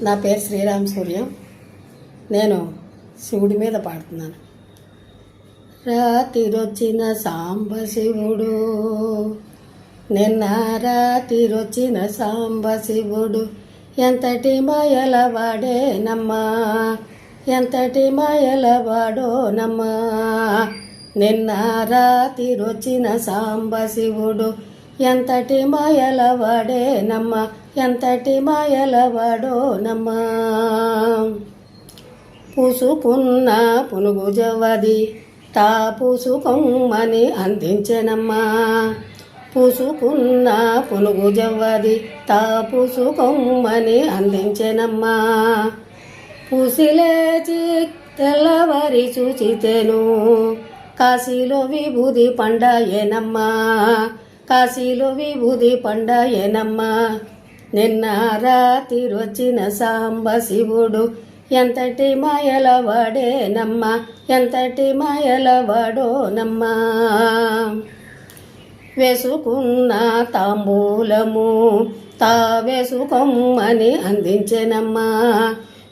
నా పేరు శ్రీరామ్ సూర్యం. నేను శివుడి మీద పాడుతున్నాను. రాతిరొచ్చిన సాంబ శివుడు నిన్న రాతిరొచ్చిన సాంబ శివుడు ఎంతటి మాయల వాడేనమ్మా ఎంతటి మాయల వాడోనమ్మా. నిన్న రాతిరొచ్చిన సాంబ శివుడు ఎంతటి మాయలవాడే నమ్మ ఎంతటి మాయలవాడో నమ్మ. పూసుకున్న పునుగు జవ్వది తా పూసుకొమ్మని అందించెనమ్మా. పూసుకున్న పునుగు జవ్వది తా పూసుకొమ్మని అందించెనమ్మా. పూసిలేచి తెల్లవారి చూచితేను కాశీలో విభూది పండయేనమ్మా. కాశీలో విభూది పండాయేనమ్మా. నిన్న రాత్రి వచ్చిన సాంబ శివుడు ఎంతటి మాయలవడేనమ్మా ఎంతటి మాయలవడోనమ్మా వేసుకున్న తాంబూలము తా వేసుకొమ్మని అందించెనమ్మా.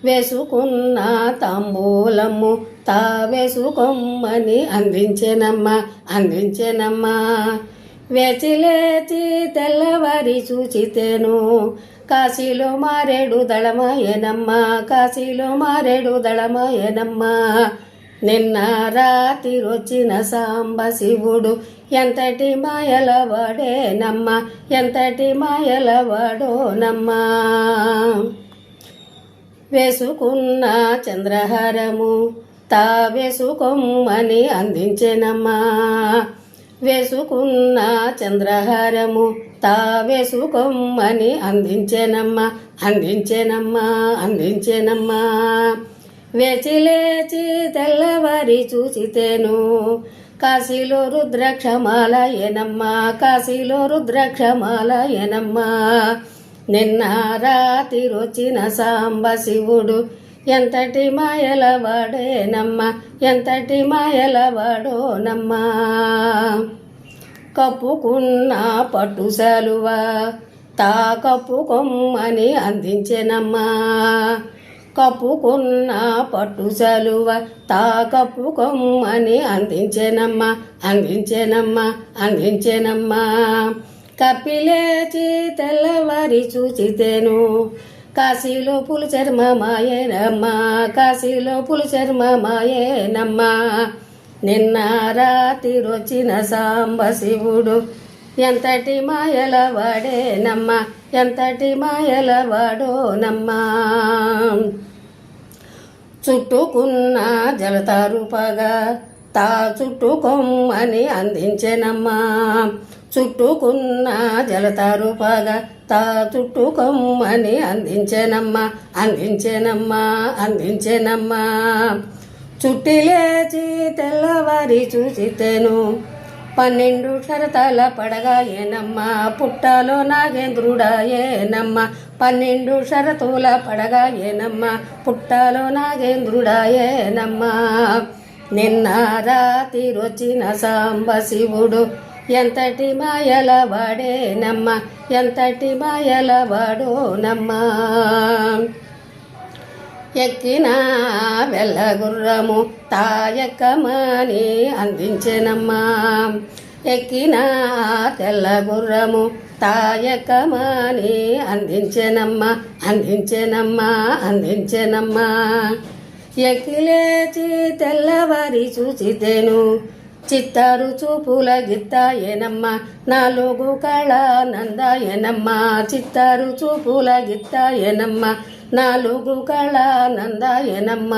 వేసుకున్న తాంబూలము తా వేసుకొమ్మని అందించెనమ్మా అందించెనమ్మా. వెచిలేచి తెల్లవారి చూచితేను. కాశీలో మారేడు దళమయనమ్మా కాశీలో మారేడు దళమయనమ్మా నిన్న రాత్రి వచ్చిన సాంబ శివుడు ఎంతటి మాయల వాడేనమ్మా ఎంతటి మాయల వాడోనమ్మా వేసుకున్న చంద్రహారము తా వేసుకొమ్మని అందించెనమ్మా. వేసుకున్న చంద్రహారము తా వేసుకొమ్మని అందించేనమ్మా అందించేనమ్మా అందించెనమ్మా. వేచి లేచి తెల్లవారి చూచితేను కాశీలో రుద్రాక్షమాల ఏనమ్మా కాశీలో రుద్రాక్షమాల ఏనమ్మా నిన్న రాత్రి వచ్చిన సాంబ శివుడు ఎంతటి మాయలవాడేనమ్మ ఎంతటి మాయలవాడోనమ్మా కప్పుకున్న పట్టు సలువ తా కప్పుకొమ్మని అందించెనమ్మా. కప్పుకున్న పట్టు సలువ తా కప్పుకొమ్మని అందించెనమ్మా అందించెనమ్మా అందించెనమ్మా. కప్పిలేచి తెల్లవారి చూచితేను కాశీలో పులు చర్మ మాయేనమ్మా కాశీలో పులు చర్మ మాయేనమ్మా నిన్న రాత్రి వచ్చిన సాంబ శివుడు ఎంతటి మాయల వాడేనమ్మా ఎంతటి మాయల వాడోనమ్మా. చుట్టుకున్న జలతారుపగా తా చుట్టుకొమ్మని అందించెనమ్మా. చుట్టుకున్న జలతారుపగా తా చుట్టుకొమ్మని అందించేనమ్మా అందించేనమ్మా అందించేనమ్మా. చుట్టి లేచి తెల్లవారి చూచితేను పన్నెండు షరతాల పడగాయేనమ్మా పుట్టాలో నాగేంద్రుడాయేనమ్మా పన్నెండు షరతుల పడగాయేనమ్మా పుట్టాలో నాగేంద్రుడాయేనమ్మా. నిన్న రాత్రి వచ్చిన సాంబ శివుడు ఎంతటి మాయల వాడేనమ్మా ఎంతటి మాయల వాడోనమ్మా. ఎక్కిన వెళ్ళగుర్రము తాయకమని అందించెనమ్మా. ఎక్కిన తెల్లగుర్రము తాయకమని అందించెనమ్మా అందించెనమ్మా అందించెనమ్మా. ఎక్కిలేచి తెల్లవారి చూచితేను చిత్తారు చూపుల గిత్తాయనమ్మ నాలుగు కళ నందాయనమ్మ చిత్తారు చూపుల గిత్తాయనమ్మ నాలుగు కళ నందాయనమ్మ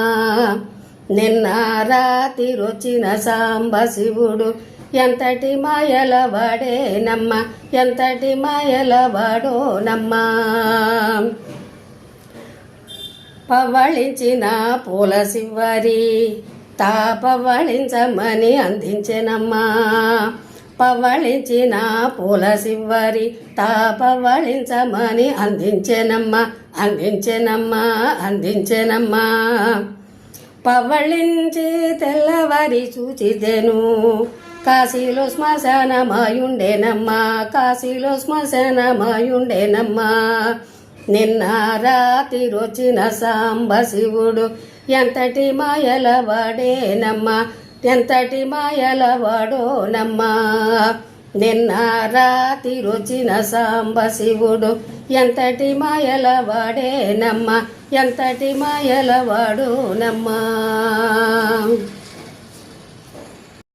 నిన్న రాతి రొచ్చిన సాంబ శివుడు ఎంతటి మాయల వాడేనమ్మ. ఎంతటి మాయల వాడోనమ్మా. పవళించిన పూల శివరి తాపవళించమని అందించెనమ్మా. పవ్వళించిన పూల శివరి తాపవళించమని అందించెనమ్మా. అందించెనమ్మా అందించెనమ్మా. పవ్వళించి తెల్లవారి చూచిదెను. కాశీలో శ్మశానమాయుండేనమ్మా. కాశీలో శ్మశానమాయుండేనమ్మా. నిన్న రాతి రుచిన సాంబ శివుడు. ఎంతటి మాయల వాడేనమ్మా ఎంతటి మాయల వాడోనమ్మా. నిన్న రాతి రుచిన సాంబ శివుడు ఎంతటి మాయల వాడేనమ్మా ఎంతటి మాయల వాడోనమ్మా.